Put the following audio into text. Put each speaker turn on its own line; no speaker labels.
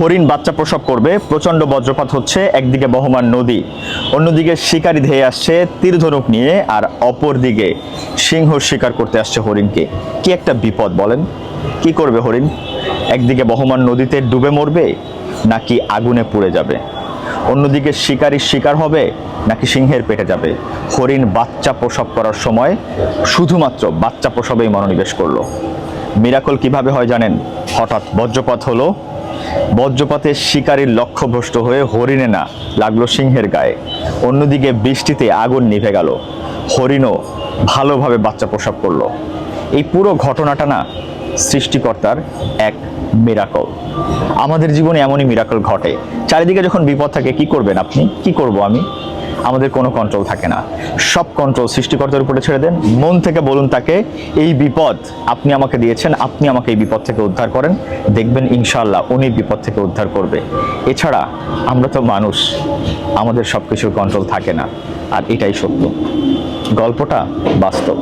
হরিণ বাচ্চা প্রসব করবে, প্রচণ্ড বজ্রপাত হচ্ছে, একদিকে বহমান নদী, অন্যদিকে শিকারি ধেয়ে আসছে তীরধনুক নিয়ে আর অপর দিকে সিংহ শিকার করতে আসছে হরিণকে। কি একটা বিপদ বলেন? কি করবে হরিণ? একদিকে বহমান নদীতে ডুবে মরবে, নাকি আগুনে পুড়ে যাবে? অন্যদিকে শিকারির শিকার হবে, নাকি সিংহের পেটে যাবে? হরিণ বাচ্চা প্রসব করার সময় শুধুমাত্র বাচ্চা প্রসবেই মনোনিবেশ করল। মিরাকল কীভাবে হয় জানেন? হঠাৎ বজ্রপাত হলো বজ্রপাতে শিকারীর লক্ষ্যভ্রষ্ট হয়ে হরিণে না লাগল সিংহের গায়ে। অন্যদিকে বৃষ্টিতে আগুন নিভে গেল। হরিণও ভালোভাবে বাচ্চা প্রসব করল। এই পুরো ঘটনাটা না সৃষ্টিকর্তার এক মিরাকল আমাদের জীবনে এমনই মিরাকল ঘটে। চারিদিকে যখন বিপদ থাকে, কি করবেন আপনি? কি করব আমি? আমাদের কোনো কন্ট্রোল থাকে না। সব কন্ট্রোল সৃষ্টিকর্তার উপরে ছেড়ে দেন। মন থেকে বলুন তাকে, এই বিপদ আপনি আমাকে দিয়েছেন, আপনি আমাকে এই বিপদ থেকে উদ্ধার করেন। দেখবেন ইনশাল্লাহ উনি বিপদ থেকে উদ্ধার করবে। এছাড়া আমরা তো মানুষ, আমাদের সব কিছুর কন্ট্রোল থাকে না। আর এটাই সত্য। গল্পটা বাস্তব।